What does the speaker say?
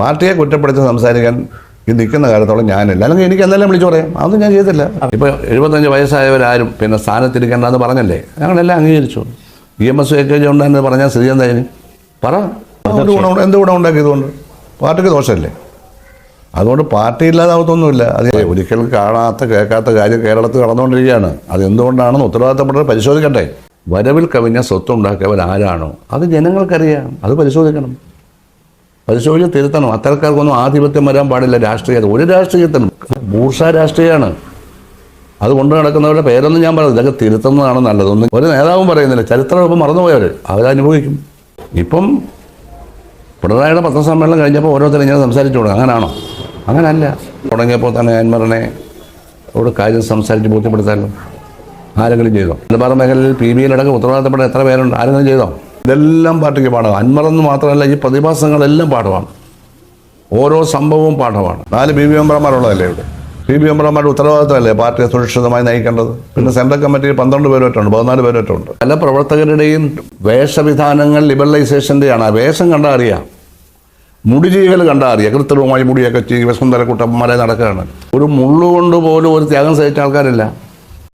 പാർട്ടിയെ കുറ്റപ്പെടുത്തി സംസാരിക്കാൻ ഈ നിൽക്കുന്ന കാലത്തോളം ഞാനല്ല. അല്ലെങ്കിൽ എനിക്ക് എന്തായാലും വിളിച്ചു പറയാം? അതൊന്നും ഞാൻ ചെയ്തില്ല. ഇപ്പോൾ എഴുപത്തഞ്ച് വയസ്സായവരാരും പിന്നെ സ്ഥാനത്തിരിക്കേണ്ടെന്ന് പറഞ്ഞല്ലേ? ഞങ്ങളെല്ലാം അംഗീകരിച്ചു. ഇ എം എസ് പാക്കേജ് ഉണ്ടെന്ന് പറഞ്ഞാൽ സ്ഥിതി എന്തായാലും? പറ. ഒരു ഗുണം എന്ത് ഗുണം ഉണ്ടാക്കിയതുകൊണ്ട്? പാർട്ടിക്ക് ദോഷമല്ലേ? അതുകൊണ്ട് പാർട്ടി ഇല്ലാതാവത്തൊന്നുമില്ല. അത് ഒരിക്കൽ കാണാത്ത കേൾക്കാത്ത കാര്യം കേരളത്തിൽ നടന്നുകൊണ്ടിരിക്കുകയാണ്. അത് എന്തുകൊണ്ടാണെന്ന് ഉത്തരവാദിത്തപ്പെട്ടത് പരിശോധിക്കട്ടെ. വരവിൽ കവിഞ്ഞ സ്വത്ത് ആരാണോ അത് ജനങ്ങൾക്കറിയാം. അത് പരിശോധിക്കണം. പരിശോധിച്ച് തിരുത്തണം. അത്തരക്കാർക്കൊന്നും ആധിപത്യം വരാൻ പാടില്ല രാഷ്ട്രീയത്തിൽ ഒരു രാഷ്ട്രീയത്തിനും ബൂർഷ രാഷ്ട്രീയമാണ് അത് കൊണ്ടു നടക്കുന്നവരുടെ പേരൊന്നും ഞാൻ പറയുന്നത് ഇതൊക്കെ തിരുത്തുന്നതാണ് നല്ലതൊന്നും ഒരു നേതാവും പറയുന്നില്ല. ചരിത്രം ഇപ്പം മറന്നുപോയവർ അവരനുഭവിക്കും ഇപ്പം പിണറായിയുടെ പത്രസമ്മേളനം കഴിഞ്ഞപ്പോൾ ഓരോരുത്തരും ഇങ്ങനെ സംസാരിച്ചു തുടങ്ങും. അങ്ങനാണോ? അങ്ങനല്ല. തുടങ്ങിയപ്പോൾ തന്നെ അൻമറിനെ അവിടെ കാര്യം സംസാരിച്ച് ബോധ്യപ്പെടുത്താമല്ലോ ആരെങ്കിലും ചെയ്തോ? മലബാർ മേഖലയിൽ പി ബിയിലടക്കം ഉത്തരവാദിത്തപ്പെട്ട എത്ര പേരുണ്ട്? ആരെങ്കിലും ചെയ്തോ? ഇതെല്ലാം പാട്ടിക്ക് പാഠമാണ് അൻമറെന്ന് മാത്രമല്ല ഈ പ്രതിഭാസങ്ങളെല്ലാം പാഠമാണ് ഓരോ സംഭവവും പാഠമാണ്. നാല് ബി ബി മെമ്പർമാരുള്ളതല്ലേ ഇവിടെ? ബി ബി മെമ്പർമാരുടെ ഉത്തരവാദിത്തമല്ലേ പാർട്ടിയെ സുരക്ഷിതമായി നയിക്കേണ്ടത്? പിന്നെ സെൻട്രൽ കമ്മിറ്റിയിൽ പന്ത്രണ്ട് പേരുമായിട്ടുണ്ട് പതിനാല് പേരുമായിട്ടുണ്ട് പല പ്രവർത്തകരുടെയും വേഷവിധാനങ്ങൾ ലിബറലൈസേഷന്റെയാണ്. ആ വേഷം കണ്ടാൽ അറിയാം. മുടി ചീകൽ കണ്ടാൽ അറിയാം. കൃത്രിമമായി മുടിയൊക്കെ ചീകി വസുന്ധര കുട്ടന്മാരെ നടക്കുകയാണ്. ഒരു മുള്ളുകൊണ്ട് പോലും ഒരു ത്യാഗം സഹിച്ച ആൾക്കാരില്ല.